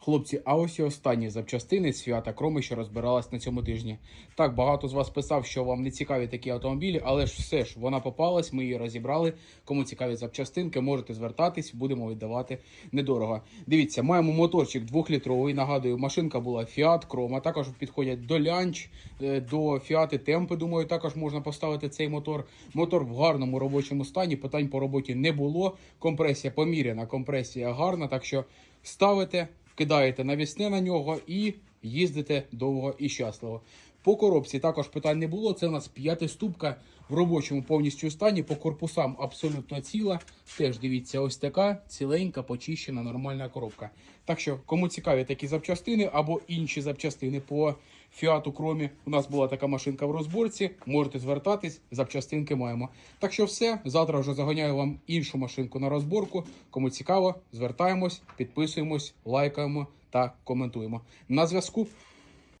Хлопці, а ось і останні запчастини свята Кроми, що розбиралась на цьому тижні. Так, багато з вас писав, що вам не цікаві такі автомобілі, але ж все ж вона попалась, ми її розібрали. Кому цікаві запчастинки, можете звертатись, будемо віддавати недорого. Дивіться, маємо моторчик двохлітровий. Нагадую, машинка була Fiat Chroma, Також підходять до Лянч, е, до Fiat Tempi, Думаю, також можна поставити цей мотор. Мотор в гарному робочому стані. Питань по роботі не було. Компресія поміряна, компресія гарна. Так що ставите, кидаєте навісне на нього і їздите довго і щасливо. По коробці також питань не було. Це у нас п'ятиступка в робочому повністю стані. По корпусам абсолютно ціла. Теж дивіться, ось така ціленька, почищена, нормальна коробка. Так що, кому цікаві такі запчастини або інші запчастини по Фіату Кромі, у нас була така машинка в розборці. Можете звертатись, запчастинки маємо. Так що все. Завтра вже заганяю вам іншу машинку на розборку. Кому цікаво, звертаємось, підписуємось, лайкаємо та коментуємо. На зв'язку.